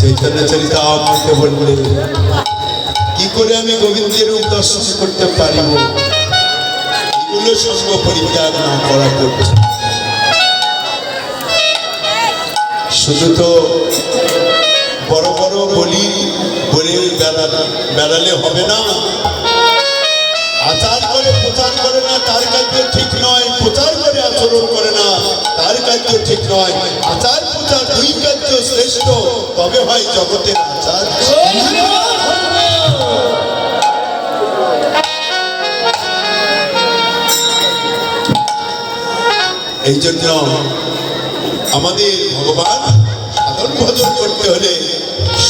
চৈতন্য চরিতামৃতে বললে, কি করে আমি গোবিন্দের রূপ দর্শন করতে পারিব এগুলো সঙ্গ পরিত্যাগ না করা করছে শুধু তো বড় বড় বলি বলে বেড়ালে হবে না। আচার করে, প্রচার করে না, তার কার্য ঠিক নয়, প্রচার করে, আচরণ করে না, তার কার্য ঠিক নয়। শ্রেষ্ঠ, তবে হয় জগতের আচার। এই জন্য আমাদের ভগবান সাধন ভজন করতে হলে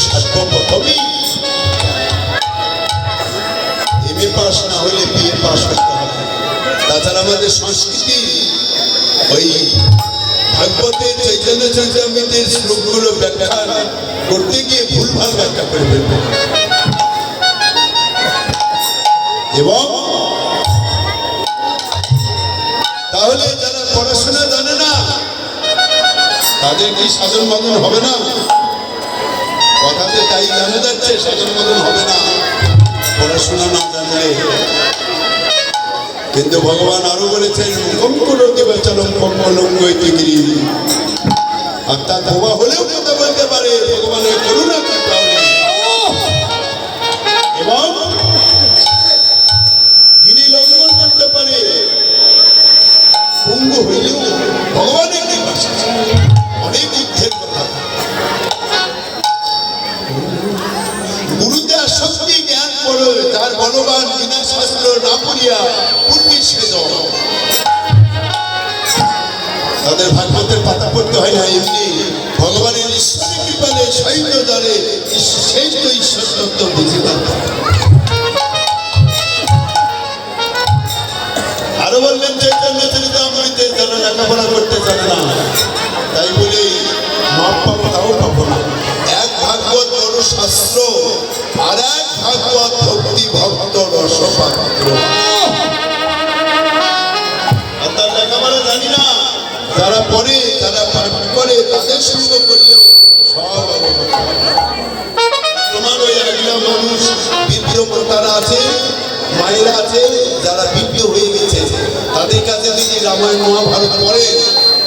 সর্বপ্রথমই এমএ পাস না হলে বিএ পাস করতে হবে। তাছাড়া আমাদের সংস্কৃতি ওই ভাগবতের চৈতন্য চৈতন্যের শ্লোকগুলো ব্যাখ্যা করতে গিয়ে ভুলভাল ব্যাখ্যা করে ফেলবে। এবং তাহলে যারা পড়াশোনা জানে না, তাদের কি সাধন মদন হবে না? কথাতে তাই জানা যাচ্ছে, সাধন মদন হবে না। পড়াশোনা না জানলে কিন্তু ভগবান আরও বলেছেন কঙ্কুর দেবাচলম কঙ্কলঙ্গ গিরি অর্থাৎ বোবা হলেও কথা বলতে পারে, ভগবানের করুণা কৃপা হলে। এবং গিরি লঙ্ঘন করতে পারে, পঙ্গু হইলেও ভগবানের অনেক ঊর্ধ্বের কথা। গুরুতে আসক্তি জ্ঞান করো, তার বলবান বিনা শাস্ত্র না পড়িয়া পূর্বী সেদ তাদের ভাগবতের পাতা পড়তে হয় না, এমনি ভগবানের ঈশ্বরের কৃপালে সাহিত্য দ্বারে সেই তো ঈশ্বর তত্ত্ব বুঝিতে আরও বললেন, চৈতন্য চরিতামৃতে যারা লেখাপড়া করতে জানে না। তাই বলে, মাপ পাবো তাও পাবো না। এক ভাগবত বড় শাস্ত্র আর এক ভাগবত ভক্তি ভক্ত রসপাত্র। তোমার ওই একলা মানুষ বৃদ্ধ তারা আছে মায়েরা আছে যারা বৃদ্ধ হয়ে গেছে। তাদের কাছে যদি রামায়ণ মহাভারত পড়ে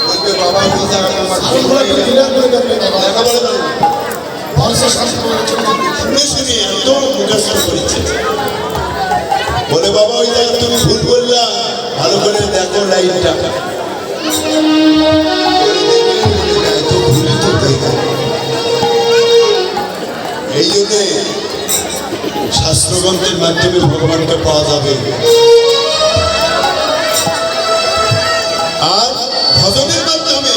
বলবে বাবা। শুনে শুনে এত মুখস্থ করেছে। বলে বাবা ওই জায়গা তুমি ভুল বললা। ভালো করে দেখো লাইনটা। এই যুগে শাস্ত্রগ্রন্থের মাধ্যমে ভগবানকে পাওয়া যাবে। আর ভজনের মাধ্যমে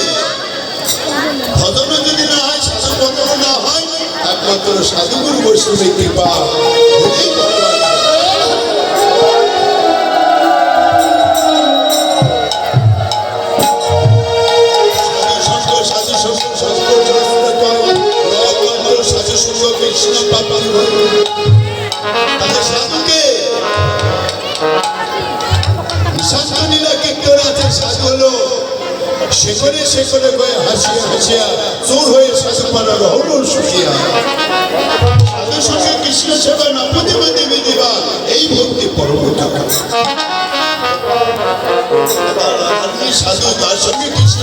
ভজনও যদি না হয়, শাস্ত্রগ্রন্থ না হয়, একমাত্র সাধুগুরু বৈষ্ণবের কৃপা পাপি তাহলে সাধুকে নীলা কীর্তন আছে সাধু হলো শেখরে শেখরে গয়ে হাসিয়া হাসিয়া চোর হয়ে শাশু পাড়া রহল সুখিয়া সাধু সঙ্গে কৃষ্ণ সেবা না দেবী দেবা এই ভক্তি পরম সাধু তার সঙ্গে কৃষ্ণ